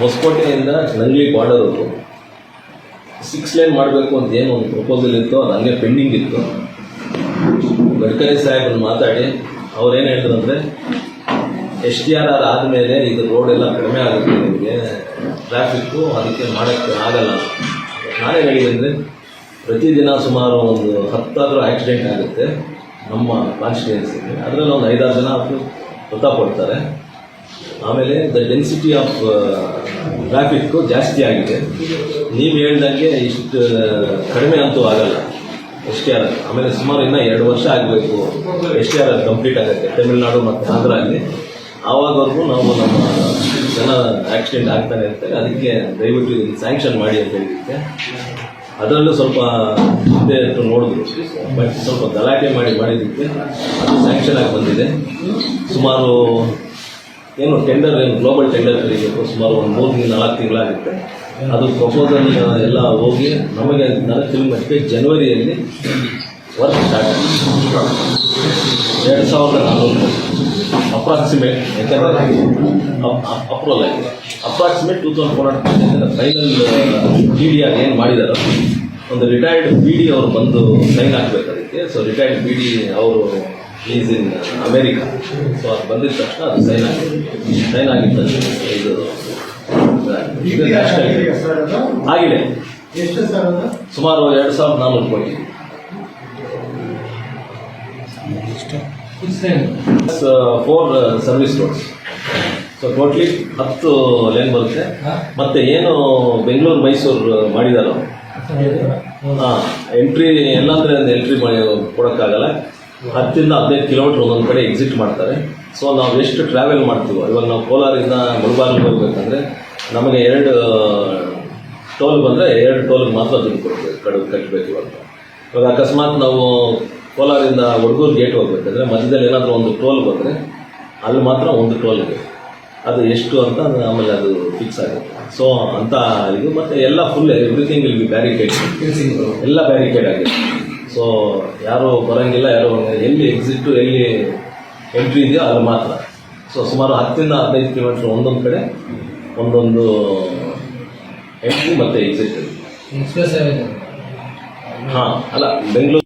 ಹೊಸಕೋಟೆಯಿಂದ Nangli ಬಾರ್ಡರ್ವರೆಗೂ six line ಮಾಡಬೇಕು ಅಂತ ಏನು ಒಂದು ಪ್ರಪೋಸಲ್ ಇತ್ತು ಅದು ಹಂಗೆ ಪೆಂಡಿಂಗ್ ಇತ್ತು. ಗಡ್ಕರಿ ಸಾಹೇಬ್ರನ್ನ ಮಾತಾಡಿ ಅವ್ರೇನು ಹೇಳಿದ್ರು ಅಂದರೆ, ಎಸ್ ಟಿ ಆರ್ ಆರ್ ಆದಮೇಲೆ ಇದು ರೋಡ್ ಎಲ್ಲ ಕಡಿಮೆ ಆಗುತ್ತೆ ನಿಮಗೆ ಟ್ರಾಫಿಕ್ಕು ಅದಕ್ಕೆ ಮಾಡೋಕ್ಕೆ ಆಗಲ್ಲ. ನಾನೇ ಹೇಳಿದೆ ಪ್ರತಿದಿನ ಸುಮಾರು ಒಂದು ಹತ್ತಾದರೂ ಆಕ್ಸಿಡೆಂಟ್ ಆಗುತ್ತೆ ನಮ್ಮ ಕಾನ್ಸ್ಟಿಟ್ಯೂನ್ಸಿಗೆ ಅದರಲ್ಲಿ ಒಂದು ಐದಾರು ಜನ ಅದು ಮೃತಪಡ್ತಾರೆ. ಆಮೇಲೆ ದ ಡೆನ್ಸಿಟಿ ಆಫ್ ಟ್ರಾಫಿಕ್ಕು ಜಾಸ್ತಿ ಆಗಿದೆ. ನೀವು ಹೇಳ್ದಂಗೆ ಇಷ್ಟು ಕಡಿಮೆ ಅಂತೂ ಆಗಲ್ಲ. ಎಸ್ ಟಿ ಆರ್ ಆಮೇಲೆ ಸುಮಾರು ಇನ್ನೂ ಎರಡು ವರ್ಷ ಆಗಬೇಕು. ಎಸ್ ಟಿ ಆರ್ ಕಂಪ್ಲೀಟ್ ಆಗುತ್ತೆ. ತಮಿಳುನಾಡು ಮತ್ತು ಆಂಧ್ರ ಆಗಲಿ ಆವಾಗವರೆಗೂ ನಾವು ನಮ್ಮ ಜನ ಆಕ್ಸಿಡೆಂಟ್ ಆಗ್ತಾನೆ ಇರ್ತಾರೆ ಅದಕ್ಕೆ ದಯವಿಟ್ಟು ಇದನ್ನು ಸ್ಯಾಂಕ್ಷನ್ ಮಾಡಿ ಅಂತ ಹೇಳಿದ್ದೆ. ಅದರಲ್ಲೂ ಸ್ವಲ್ಪ ಮುಂದೆ ನೋಡಿದ್ರು. ಬಟ್ ಸ್ವಲ್ಪ ಗಲಾಟೆ ಮಾಡಿ ಮಾಡಿದ್ದಕ್ಕೆ ಅದು ಸ್ಯಾಂಕ್ಷನ್ ಆಗಿ ಬಂದಿದೆ. ಸುಮಾರು ಏನು ಟೆಂಡರ್ ಏನು ಗ್ಲೋಬಲ್ ಟೆಂಡರ್ ಕರೀಬೇಕು ಸುಮಾರು ಒಂದು ಮೂರು ತಿಂಗಳು ನಾಲ್ಕು ತಿಂಗಳಾಗುತ್ತೆ. ಅದು ಪ್ರಪೋಸಲ್ ಎಲ್ಲ ಹೋಗಿ ನಮಗೆ ನನಗೆ ತಿಳಿಮಟ್ಟಿಗೆ ಜನವರಿಯಲ್ಲಿ ವರ್ಕ್ ಸ್ಟಾರ್ಟ್ ಎರಡು ಸಾವಿರದ ನಾಲ್ಕು ಅಪ್ರಾಕ್ಸಿಮೇಟ್ ಯಾಕಂದರೆ ಅಪ್ರೂವಲ್ ಆಗಿದೆ approximate two thousand four hundred final D D R ಏನು ಮಾಡಿದಾರೋ. ಒಂದು ರಿಟೈರ್ಡ್ ಬಿ ಡಿ ಅವರು ಬಂದು ಸೈನ್ ಹಾಕ್ಬೇಕು ಅದಕ್ಕೆ ಸೊ ರಿಟೈರ್ಡ್ ಬಿ ಡಿ ಅವರು ಈಸ್ ಇನ್ ಅಮೇರಿಕಾ ಸೊ ಅದು ಬಂದಿದ ತಕ್ಷಣ ಅದು ಸೈನ್ ಆಗಿದೆ. ಸೈನ್ ಆಗಿತ್ತು ತಕ್ಷಣ ಇದು ಇದು national ಆಗಿದೆ. ಎಷ್ಟು ಸರ್ ಅದು? ಸುಮಾರು ಎರಡು ಸಾವಿರದ ನಾನ್ನೂರು ಕೋಟಿ. Four service roads so totally ಹತ್ತು ಲೇನ್ ಬರುತ್ತೆ. ಮತ್ತೆ ಏನು ಬೆಂಗಳೂರು ಮೈಸೂರು ಮಾಡಿದಾರೋ ಹಾಂ ಎಂಟ್ರಿ ಎಲ್ಲಾಂದ್ರೆ ಒಂದು ಎಂಟ್ರಿ ಮಾಡಿ ಕೊಡೋಕ್ಕಾಗಲ್ಲ. ಹತ್ತಿಂದ ಹದಿನೈದು ಕಿಲೋಮೀಟ್ರ್ ಒಂದೊಂದು ಕಡೆ ಎಕ್ಸಿಟ್ ಮಾಡ್ತಾರೆ. ಸೊ ನಾವು ಎಷ್ಟು ಟ್ರಾವೆಲ್ ಮಾಡ್ತೀವೋ ಇವಾಗ ನಾವು ಕೋಲಾರಿಂದ ಗುಲ್ಬಾರ್ಗೆ ಹೋಗ್ಬೇಕಂದ್ರೆ ನಮಗೆ ಎರಡು ಟೋಲ್ ಬಂದರೆ ಎರಡು ಟೋಲ್ಗೆ ಮಾತ್ರ ದುಡ್ಡು ಕೊಡಬೇಕು ಕಡು ಕಟ್ಟಬೇಕು ಇವಾಗ ಇವಾಗ ಅಕಸ್ಮಾತ್ ನಾವು ಕೋಲಾರಿಂದ ಹುಡುಗೂರು ಗೇಟ್ ಹೋಗ್ಬೇಕಂದ್ರೆ ಮಧ್ಯದಲ್ಲಿ ಏನಾದರೂ ಒಂದು ಟೋಲ್ ಬಂದರೆ ಅಲ್ಲಿ ಮಾತ್ರ ಒಂದು ಟೋಲ್ಗೆ ಅದು ಎಷ್ಟು ಅಂತ ಆಮೇಲೆ ಅದು ಫಿಕ್ಸ್ ಆಗುತ್ತೆ. ಸೊ ಅಂತ ಇದು. ಮತ್ತು ಎಲ್ಲ full everything will be barricade ಎಲ್ಲ ಬ್ಯಾರಿಕೇಡ್ ಆಗಿದೆ. ಸೊ ಯಾರು ಬರೋಂಗಿಲ್ಲ ಯಾರು ಎಲ್ಲಿ ಎಕ್ಸಿಟ್ಟು ಎಲ್ಲಿ ಎಂಟ್ರಿ ಇದೆಯೋ ಅದು ಮಾತ್ರ. ಸೊ ಸುಮಾರು ಹತ್ತರಿಂದ ಹದಿನೈದು ಕಿಲೋಮೀಟ್ರ್ ಒಂದೊಂದು ಕಡೆ ಒಂದೊಂದು ಎಂಟ್ರಿ ಮತ್ತು ಎಕ್ಸಿಟ್ ಹಾಂ ಅಲ್ಲ ಬೆಂಗಳೂರು